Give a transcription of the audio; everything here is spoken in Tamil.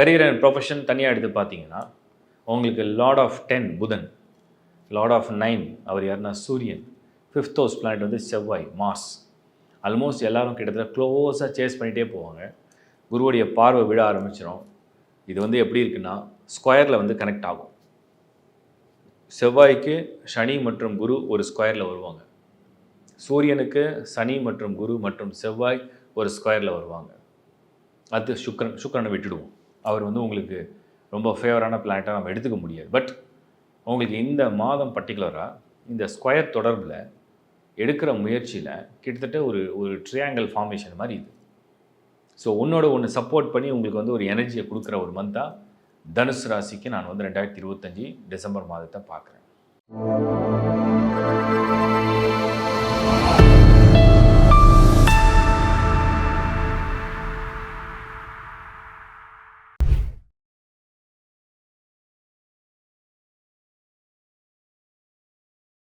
கரியர் அண்ட் ப்ரொஃபஷன் தனியாக எடுத்து பார்த்தீங்கன்னா உங்களுக்கு lord of ten Budhan lord of nine அவர் யாருன்னா சூரியன். ஃபிஃப்த் ஹவுஸ் பிளானட் வந்து செவ்வாய் மாஸ் ஆல்மோஸ்ட் எல்லோரும் கிட்டத்தட்ட க்ளோஸாக சேஸ் பண்ணிகிட்டே போவாங்க. குருவுடைய பார்வை விழ ஆரம்பிச்சிடும் இது வந்து எப்படி இருக்குன்னா ஸ்கொயரில் வந்து கனெக்ட் ஆகும். செவ்வாய்க்கு சனி மற்றும் குரு ஒரு ஸ்கொயரில் வருவாங்க. சூரியனுக்கு சனி மற்றும் குரு மற்றும் செவ்வாய் ஒரு ஸ்கொயரில் வருவாங்க. அது சுக்கரன் சுக்கரனை விட்டுடுவோம். அவர் வந்து உங்களுக்கு ரொம்ப ஃபேவரான பிளானட்டாக நம்ம எடுத்துக்க முடியாது. பட் உங்களுக்கு இந்த மாதம் பர்டிகுலராக இந்த ஸ்கொயர் தொடர்பில் எடுக்கிற முயற்சியில் கிட்டத்தட்ட ஒரு ஒரு ட்ரையாங்கிள் ஃபார்மேஷன் மாதிரி இது. ஸோ ஒன்றோட ஒன்று சப்போர்ட் பண்ணி உங்களுக்கு வந்து ஒரு எனர்ஜியை கொடுக்குற ஒரு மந்தாக தனுசு ராசிக்கு நான் வந்து ரெண்டாயிரத்தி இருபத்தஞ்சி டிசம்பர் மாதத்தை பார்க்குறேன்.